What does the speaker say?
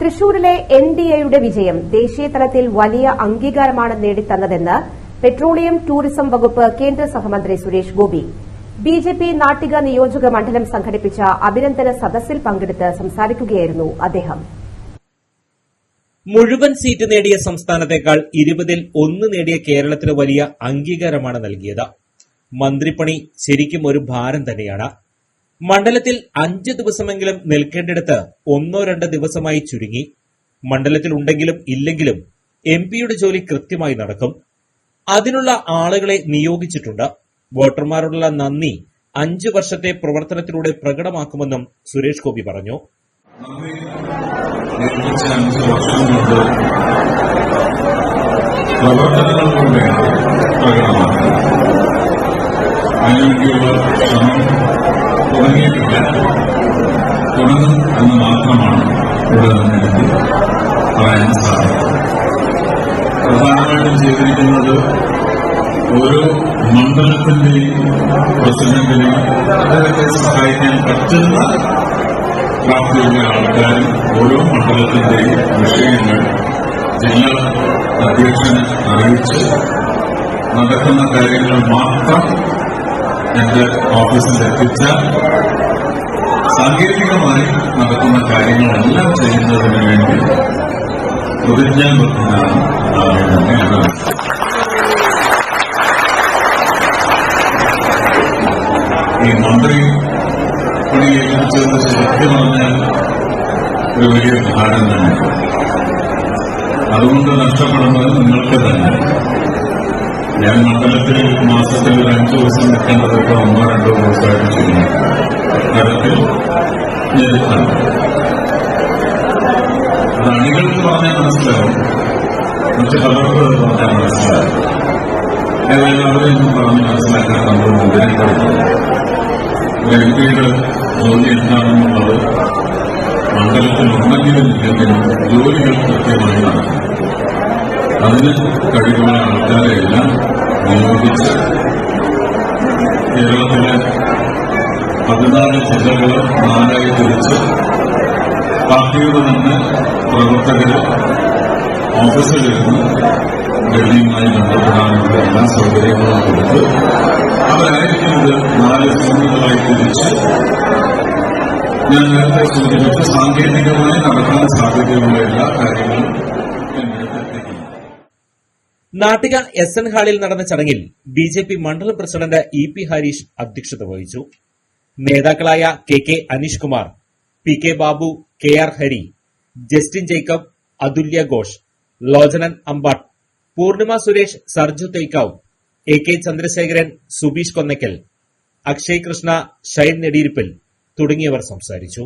തൃശൂരിലെ N D എയുടെ വിജയം ദേശീയ തലത്തിൽ വലിയ അംഗീകാരമാണ് നേടിത്തന്നതെന്ന് പെട്രോളിയം ടൂറിസം വകുപ്പ് കേന്ദ്ര സഹമന്ത്രി Suresh Gopi. B J P Nattika നിയോജക മണ്ഡലം സംഘടിപ്പിച്ച അഭിനന്ദന സദസ്സിൽ പങ്കെടുത്ത് സംസാരിക്കുകയായിരുന്നു അദ്ദേഹം. മുഴുവൻ സീറ്റ് നേടിയ സംസ്ഥാനത്തേക്കാൾ ഇരുപതിൽ ഒന്ന് നേടിയ കേരളത്തിന് വലിയ അംഗീകാരമാണ് നൽകിയത്. മന്ത്രിപ്പണി ശരിക്കും ഒരു ഭാരം തന്നെയാണ്. മണ്ഡലത്തിൽ അഞ്ച് ദിവസമെങ്കിലും നിൽക്കേണ്ടിടത്ത് ഒന്നോ രണ്ടോ ദിവസമായി ചുരുങ്ങി. മണ്ഡലത്തിൽ ഉണ്ടെങ്കിലും ഇല്ലെങ്കിലും എം പിയുടെ ജോലി കൃത്യമായി നടക്കും. അതിനുള്ള ആളുകളെ നിയോഗിച്ചിട്ടുണ്ട്. വോട്ടർമാരോടുള്ള നന്ദി അഞ്ച് വർഷത്തെ പ്രവർത്തനത്തിലൂടെ പ്രകടമാക്കുമെന്നും സുരേഷ് ഗോപി പറഞ്ഞു. കൊണ്ട് തുടങ്ങും എന്ന് മാത്രമാണ് ഇവിടെ എനിക്ക് പറയാൻ സാധിക്കും പ്രധാനമായിട്ടും ചെയ്തിരിക്കുന്നത് ഓരോ മണ്ഡലത്തിന്റെയും പ്രസിഡന്റിനെയും അദ്ദേഹത്തെ സഹായിക്കാൻ പറ്റുന്ന പ്രാപ്തിയുള്ള ആൾക്കാരും ഓരോ മണ്ഡലത്തിന്റെയും വിഷയങ്ങൾ ജില്ലാ അധ്യക്ഷനെ അറിയിച്ച് നടക്കുന്ന കാര്യങ്ങൾ മാത്രം എന്റെ ഓഫീസിൽ എത്തിച്ചാൽ സാങ്കേതികമായി നടക്കുന്ന കാര്യങ്ങളെല്ലാം ചെയ്യുന്നതിന് വേണ്ടി പ്രതിജ്ഞാബദ്ധനാണ് തന്നെയാണ് ഈ മന്ത്രി പണി ഏൽപ്പിച്ചത് ശരിക്കും പറഞ്ഞാൽ ഒരു വലിയ ഭാരം തന്നെ. അതുകൊണ്ട് നഷ്ടപ്പെടുന്നത് നിങ്ങൾക്ക് തന്നെ. ഞാൻ മണ്ഡലത്തിൽ മാസത്തിൽ ഒരു അഞ്ചു ദിവസം നിൽക്കേണ്ടത് ഇപ്പോൾ ഒന്നോ രണ്ടോ ദിവസമായിട്ട് ചെയ്യുന്നു. അത് അണികൾക്ക് പറഞ്ഞാൽ മനസ്സിലാവും. മറ്റ് പലർക്ക് പറഞ്ഞാൽ മനസ്സിലാവും. അവരെയൊന്നും പറഞ്ഞ് മനസ്സിലാക്കാൻ നമ്മൾ മുതിരെ കൊടുക്കുന്നു പിയുടെ ജോലി എന്താണെന്നുള്ളത് മണ്ഡലത്തിൽ ഉണ്ടെങ്കിലും ഇല്ലെങ്കിലും ജോലികൾ കൃത്യമായി അതിന് കഴിവുള്ള ആൾക്കാരെയെല്ലാം നിയോഗിച്ച് കേരളത്തിലെ പതിനാല് ജില്ലകൾ നാലായി തിരിച്ച് പാർട്ടിയുടെ തന്നെ പ്രവർത്തകർ ഓഫീസിലിരുന്ന് ഡൽഹിയുമായി ബന്ധപ്പെടാനുള്ള എല്ലാ സൗകര്യങ്ങളും കൊടുത്ത് അവരായിരിക്കും ഇത് നാല് സോണുകളായി തിരിച്ച് ഞാൻ നേരത്തെ സൂചിപ്പിച്ച സാങ്കേതികമായി നടക്കാൻ സാധ്യതയുള്ള എല്ലാ കാര്യങ്ങളും നാട്ടിക എസ് എൻ ഹാളിൽ നടന്ന ചടങ്ങിൽ ബി ജെ പി മണ്ഡലം പ്രസിഡന്റ് ഇ പി ഹരീഷ് അധ്യക്ഷത വഹിച്ചു. നേതാക്കളായ K K Aneesh Kumar P K Babu K R Hari Justin Jacob Athulya Ghosh Lochanan Ambatt Poornima Suresh Sarju Thaikkav A K Chandrasekharan Subeesh Konnakkal Akshay Krishna Shine Nediyirippil തുടങ്ങിയവർ സംസാരിച്ചു.